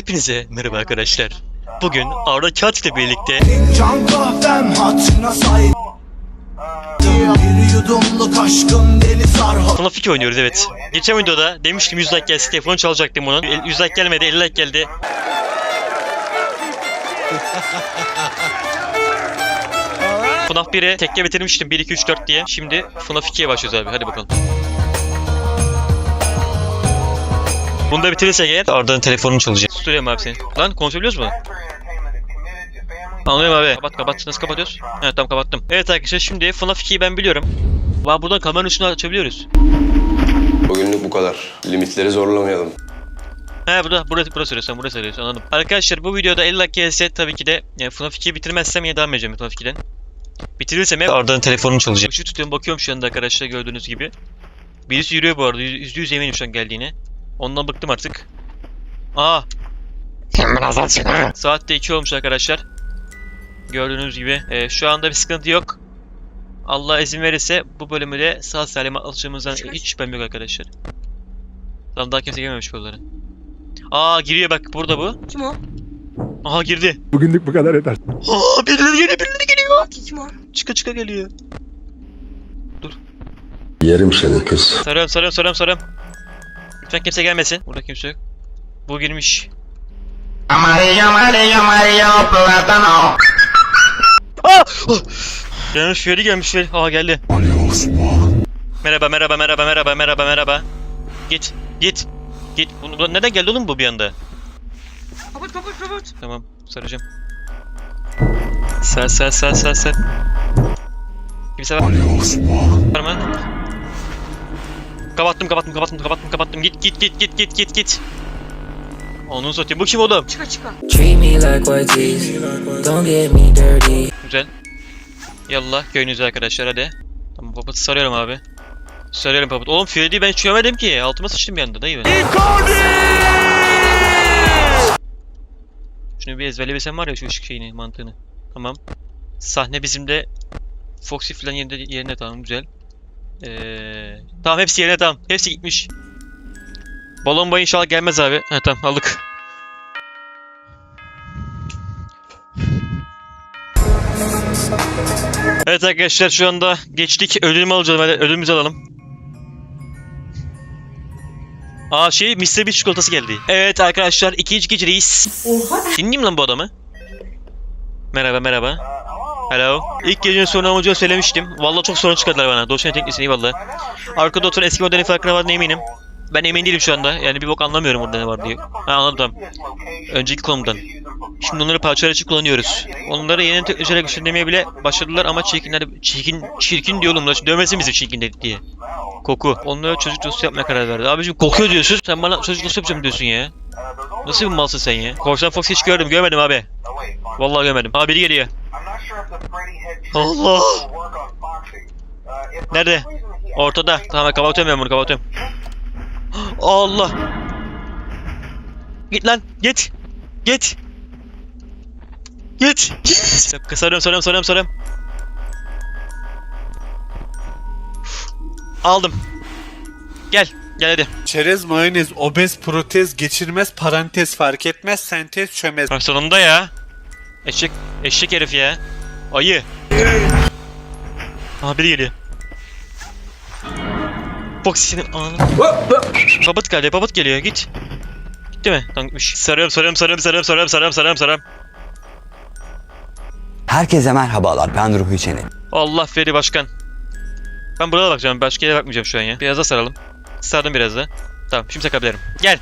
Hepinize merhaba arkadaşlar. Bugün Arda Kağıt ile birlikte Can kahvem hatırına sahip Bir yudumluk aşkım deli sarhoş FNAF 2 oynuyoruz evet. Geçen videoda demiştim 100 like gelse telefonu çalacaktım. El- 100 like gelmedi 50 like geldi. FNAF 1'e tekke bitirmiştim 1 2 3 4 diye. Şimdi FNAF 2'ye başlıyoruz abi hadi bakalım. Bunu da bitirirsek eğer Arda'nın telefonunu çalacağım. Tutuyorum abi seni. Lan konuşabiliyoruz mu? Anlıyorum abi. Kapat kapat. Nasıl kapatıyoruz? Evet tamam kapattım. Evet arkadaşlar şimdi FNAF 2'yi ben biliyorum. Var buradan kameranın üstünü açabiliyoruz. Bugünlük bu kadar. Limitleri zorlamayalım. He burada burası burası arıyorsun burası arıyorsun anladım. Arkadaşlar bu videoda 50 like gelse tabii ki de yani FNAF 2'yi bitirmezsem yine devam edeceğim FNAF 2'den. Bitirirsem hep Arda'nın telefonunu çalacağım. Şu tutuyorum bakıyorum şu anda arkadaşlar gördüğünüz gibi. Birisi yürüyor bu arada yüzde yüz eminim şu an geldiğine. Ondan bıktım artık. Aa Sen biraz açın ha. saat de 2 olmuş arkadaşlar. Gördüğünüz gibi e, şu anda bir sıkıntı yok. Allah izin verirse bu bölümü de sağ salim alışımızdan hiç şüphem yok arkadaşlar. Tamam daha kimse gelmemiş buralara. Aa giriyor bak burada bu. Kim o? Aha girdi. Bugünlük bu kadar yeter. Aa birileri geliyor birileri geliyor. Kim o? Çıka çıka geliyor. Yerim seni kız. Sarıyorum sarıyorum sarıyorum sarıyorum. Lütfen kimse gelmesin. Burada kimse yok. Bu girmiş. Amarillo, amarillo, amarillo, plátano. Aa! Ah! Gelmiş Feri gelmiş Feri. Aa geldi. Merhaba merhaba merhaba merhaba merhaba merhaba. Git git. Git. Bunu, bu- neden geldi oğlum bu bir anda? Kapat kapat kapat. Tamam saracağım. Sar sar sar sar sar. Kimse var var mı? Kapattım kapattım kapattım kapattım kapattım. Git git git git git git git. Onu satayım. Bu kim oğlum? Çıka çıka. Treat me like what teeth. Don't get me dirty. Güzel. Yallah köyünüze arkadaşlar hadi. Tamam papatı sarıyorum abi. Sarıyorum papat. Oğlum Freddy'yi ben çömedim ki. Altıma sıçtım bir anda dayı ben. Şunu bir ezberleysem var ya şu ışık şeyini mantığını. Tamam. Sahne bizim de Foxy falan yerinde, yerine tamam güzel. Ee, tamam hepsi yerine tamam. Hepsi gitmiş. Balon boy inşallah gelmez abi. Ha tamam aldık. Evet arkadaşlar şu anda geçtik. Ödülümü alacağım. Hadi ödülümüzü alalım. Aa şey Mr. Beast çikolatası geldi. Evet arkadaşlar ikinci gecedeyiz. Oha. Dinleyeyim lan bu adamı. Merhaba merhaba. Hello. İlk gecenin sonu amacını söylemiştim. Vallahi çok sorun çıkardılar bana. Doçent teknisini eyvallah. Arkada oturan eski modelin farkına var eminim. Ben emin değilim şu anda. Yani bir bok anlamıyorum orada ne var diye. Ha anladım. Önceki konumdan. Şimdi onları parçalar için kullanıyoruz. Onları yeni teknolojiyle güçlendirmeye bile başladılar ama çirkinler çirkin çirkin diyor oğlum. Dövmesin bizi çirkin dedik diye. Koku. Onları çocuk dostu yapmaya karar verdi. Abicim kokuyor diyorsun. Sen bana çocuk dostu yapacağım diyorsun ya. Nasıl bir malsın sen ya? Korsan Fox hiç gördüm. Görmedim abi. Vallahi görmedim. Abi biri geliyor. Allah. Nerede? Ortada. Tamam kapatıyorum ben bunu kapatıyorum. Allah. Git lan. Git. Git. Git. Git. Sarıyorum sarıyorum sarıyorum sarıyorum. Aldım. Gel. Gel hadi. Çerez, mayonez, obez, protez, geçirmez, parantez, fark etmez, sentez, çömez. Bak sonunda ya. Eşek, eşek herif ya. Ayı. Aha biri geliyor. Foxy senin ananı. Babıt geliyor, babıt geliyor. Git. Gitti mi? Tamam gitmiş. Sarıyorum, sarıyorum, sarıyorum, sarıyorum, sarıyorum, sarıyorum, sarıyorum, sarıyorum. Herkese merhabalar ben Ruhi Çenet. Allah Feri Başkan. Ben burada bakacağım. Başka yere bakmayacağım şu an ya. Biraz daha saralım. Sardım biraz da. Tamam şimdi sakabilirim. Gel.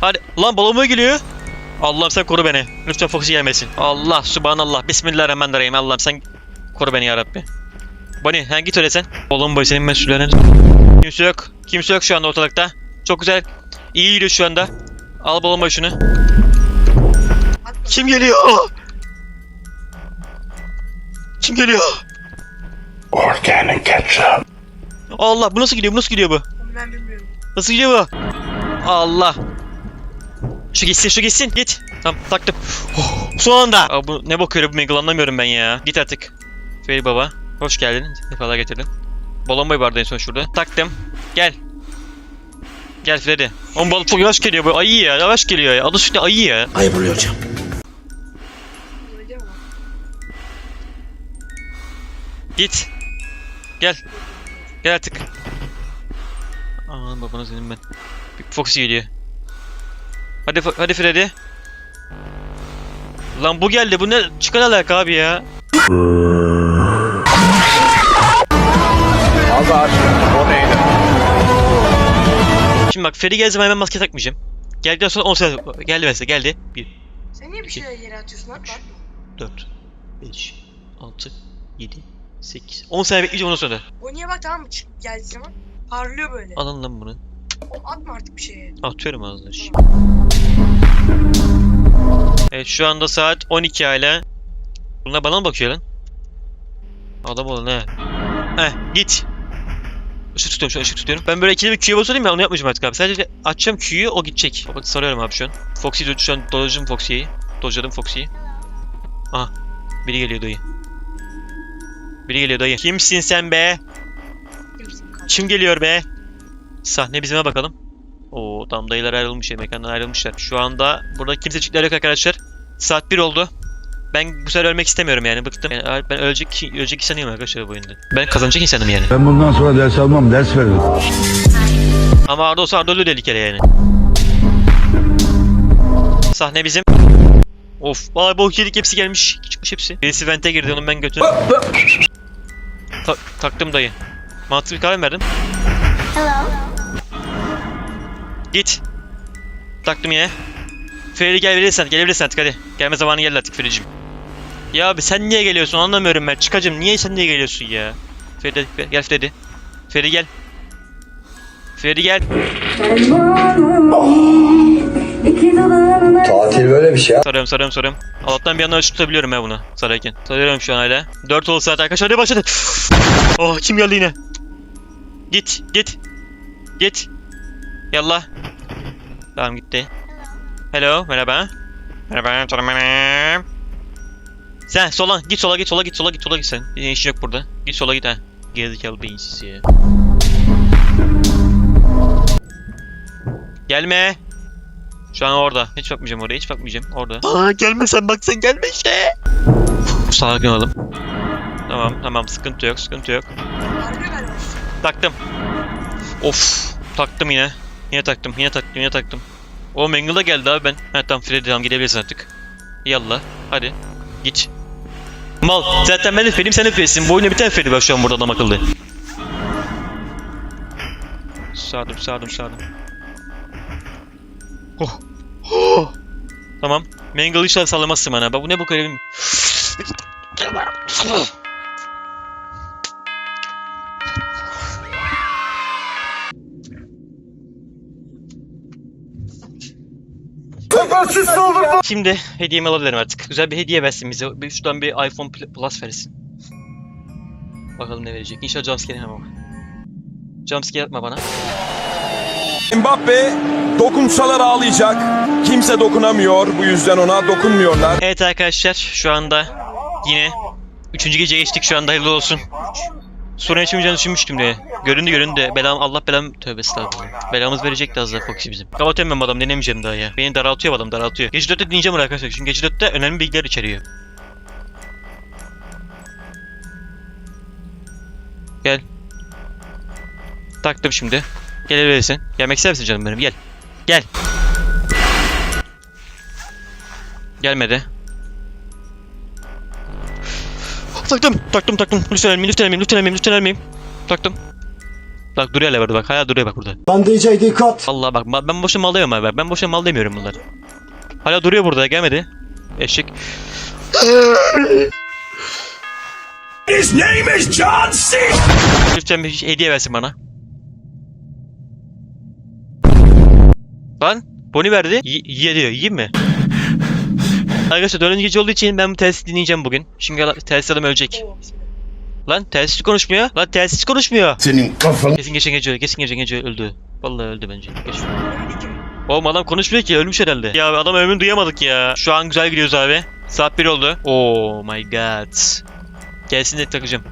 Hadi. Lan balonuma geliyor. Allah'ım sen koru beni. Lütfen Foxy gelmesin. Allah subhanallah. Bismillahirrahmanirrahim. Allah'ım sen koru beni yarabbi. Bonnie ha git öyle sen. Balon boy senin mesullerin. Kimse yok. Kimse yok şu anda ortalıkta. Çok güzel. İyi gidiyor şu anda. Al balon boy şunu. Kim geliyor? Kim geliyor? Organic ketchup Allah bu nasıl gidiyor? Bu nasıl gidiyor bu? Ben bilmiyorum. Nasıl gidiyor bu? Allah. Şu gitsin şu gitsin git. Tamam taktım. Oh, son anda. Aa, bu ne bakıyor bu Megal anlamıyorum ben ya. Git artık. Feri baba. Hoş geldin. Defalar getirdin. Balon boy vardı en son şurada. Taktım. Gel. Gel Freddy. Oğlum balık çok yavaş geliyor bu. Ayı ya. Yavaş geliyor ya. Adı üstünde ayı ya. Ayıp oluyor hocam. Git. Gel. Gel artık. Aman babana senin ben. Foxy geliyor. Hadi hadi Freddy. Lan bu geldi. Bu ne? Çıkar alaka abi ya. Şimdi bak Freddy geldi zaman hemen maske takmayacağım. Geldikten sonra 10 saniye geldi mesela geldi. 1, Sen niye bir şeyler yere atıyorsun lan? Atma. 4, 5, 6, 7, 8, 10 saniye bekleyeceğim ondan sonra. O niye bak tamam mı? Geldiği zaman parlıyor böyle. Alın lan bunu. Atma artık bir şeye. Atıyorum şimdi. Evet şu anda saat 12 hala. Bunlar bana mı bakıyor lan? Adam olun he. Heh git. Işık tutuyorum şu an ışık tutuyorum. Ben böyle ikili bir Q'ya basıyorum ya onu yapmayacağım artık abi. Sadece açacağım Q'yu o gidecek. Bak sarıyorum abi şu an. Foxy'yi şu an dojladım Foxy'yi. Dojladım Foxy'yi. Aha. Biri geliyor dayı. Biri geliyor dayı. Kimsin sen be? Kim geliyor be? Sahne bizime bakalım. Oo tam dayılar ayrılmış ya mekandan ayrılmışlar. Şu anda burada kimsecikler yok arkadaşlar. Saat 1 oldu. Ben bu sefer ölmek istemiyorum yani bıktım. Yani ben ölecek ölecek insanıyım arkadaşlar bu oyunda. Ben kazanacak insanım yani. Ben bundan sonra ders almam, ders veririm. Ama Arda olsa Arda ölü deli kere yani. Sahne bizim. Of vay bu yedik hepsi gelmiş. Çıkmış hepsi. Birisi vente girdi onun ben götürdüm. Ta- taktım dayı. Mantıklı bir karar verdim. Git. Taktım yine. Feride gel verirsen, gelebilirsin artık hadi. Gelme zamanı geldi artık Fericim. Ya abi sen niye geliyorsun anlamıyorum ben. Çıkacım niye sen niye geliyorsun ya? Feride gel Feride. Feride gel. Feride gel. Tatil böyle bir şey ya. Sarıyorum sarıyorum sarıyorum. Allah'tan bir yandan ölçü tutabiliyorum ya bunu sararken. Sarıyorum şu an hala. 4 oldu saat arkadaşlar hadi başladı. oh kim geldi yine? Git git. Git. Yallah. Tamam gitti. Hello merhaba. Merhaba canım benim. Sen sola git sola git sola git sola git sola git sen. Bir işin yok burada. Git sola git ha. Gerizekalı beyinsiz ya. Gelme. Şu an orada. Hiç bakmayacağım oraya. Hiç bakmayacağım. Orada. Aa gelme sen bak sen gelme işte. Sakin olalım. Tamam tamam sıkıntı yok sıkıntı yok. Taktım. Of taktım yine. Yine taktım yine taktım yine taktım. O Mangle'da geldi abi ben. Ha tamam Freddy tamam gidebilirsin artık. Yallah hadi git. Mal zaten ben de Freddy'm sen de Freddy'sin. Bu oyunda bir tane Freddy var şu an burada adam akıllı. Sağdım sağdım sağdım. Oh. Oh. Tamam. Mangle inşallah sallamazsın bana. Bak bu ne bu kalebim. Şimdi hediyemi alabilirim artık. Güzel bir hediye versin bize. Bir, şuradan bir iPhone Pl- Plus versin. Bakalım ne verecek. İnşallah jumpscare yapma. Jumpscare yapma bana. Mbappe dokunsalar ağlayacak. Kimse dokunamıyor. Bu yüzden ona dokunmuyorlar. Evet arkadaşlar şu anda yine üçüncü gece geçtik şu anda hayırlı olsun. Sorun yaşamayacağını düşünmüştüm diye. Göründü göründü. Belam Allah belam tövbe estağfurullah. Belamız verecekti az daha Foxy bizim. Kapatıyorum ben adam denemeyeceğim daha ya. Beni daraltıyor adam daraltıyor. Gece 4'te dinleyeceğim arkadaşlar. Çünkü gece 4'te önemli bilgiler içeriyor. Gel. Taktım şimdi. Gelebilirsin. Gelmek ister misin canım benim? Gel. Gel. Gelmedi. Taktım, taktım, taktım. Lütfen ölmeyeyim, lütfen ölmeyeyim, lütfen ölmeyeyim, lütfen ölmeyeyim. Taktım. Bak duruyor hala burada bak. Hala duruyor bak burada. Ben DJ dikkat. Allah bak ben boşuna mal demiyorum abi. Ben boşuna mal demiyorum bunlar. Hala duruyor burada gelmedi. Eşek. His name is John C. Lütfen bir hediye versin bana. Lan Boni verdi. Y- ye diyor. Yiyeyim mi? Arkadaşlar dördüncü gece olduğu için ben bu telsiz dinleyeceğim bugün. Ala- telsiz adam ölecek. Lan telsiz konuşmuyor. Lan telsiz konuşmuyor. Senin kafan. Kesin geçen gece öldü. Kesin geçen gece öldü. Vallahi öldü bence. Geç. Oğlum adam konuşmuyor ki ölmüş herhalde. Ya adam ölümünü duyamadık ya. Şu an güzel gidiyoruz abi. Saat 1 oldu. Oh my god. Gelsin de takacağım.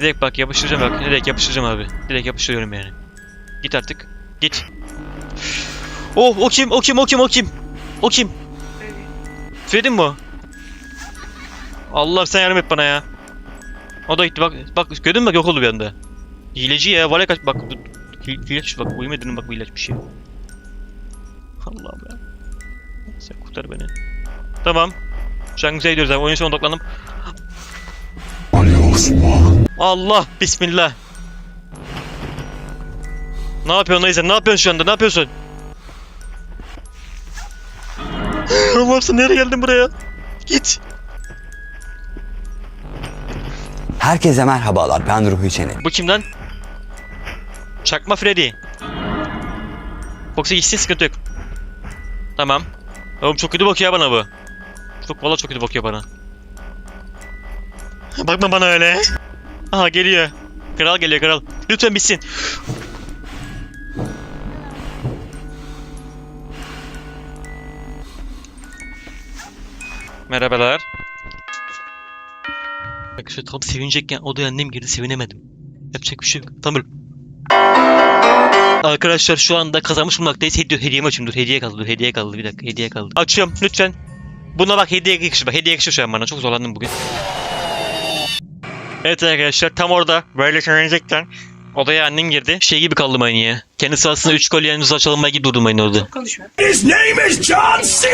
Direkt bak yapıştıracağım bak. Direkt yapıştıracağım abi. Direkt yapıştırıyorum yani. Git artık. Git. Oh o kim? O kim? O kim? O kim? O kim? Mi bu? Allah sen yardım et bana ya. O da gitti bak. Bak gördün mü yok oldu bir anda. Hileci ya. Vale kaç bak. Hileç bak. Uyumadın bak bu ilaç bir şey. Allah'ım ya. Sen kurtar beni. Tamam. Şu an güzel gidiyoruz abi. Oyun sonuna odaklandım. Allah. Bismillah. Ne yapıyorsun Neyse? Ne yapıyorsun şu anda? Ne yapıyorsun? Allah'ım sen nereye geldin buraya? Git. Herkese merhabalar ben Ruhi Çenet. Bu kimden? Çakma Freddy. Box'a gitsin sıkıntı yok. Tamam. Oğlum çok kötü bakıyor bana bu. Çok valla çok kötü bakıyor bana. Bakma bana öyle. Aha geliyor. Kral geliyor kral. Lütfen bitsin. Merhabalar. Bak şu tam sevinecekken odaya annem girdi sevinemedim. Yapacak bir şey yok. Tamam. Arkadaşlar şu anda kazanmış bulmaktayız. Hediye, hediyemi açayım dur. Hediye kaldı dur. Hediye kaldı. Bir dakika. Hediye kaldı. Açıyorum lütfen. Buna bak hediye yakışır. Bak hediye yakışır şu an bana. Çok zorlandım bugün. Evet arkadaşlar tam orada böyle sevinecekken odaya annem girdi. Şey gibi kaldım aynı ya. Kendisi aslında 3 kolyenin uzak çalınmaya gibi durdum aynı orada. Konuşma. His name is John C.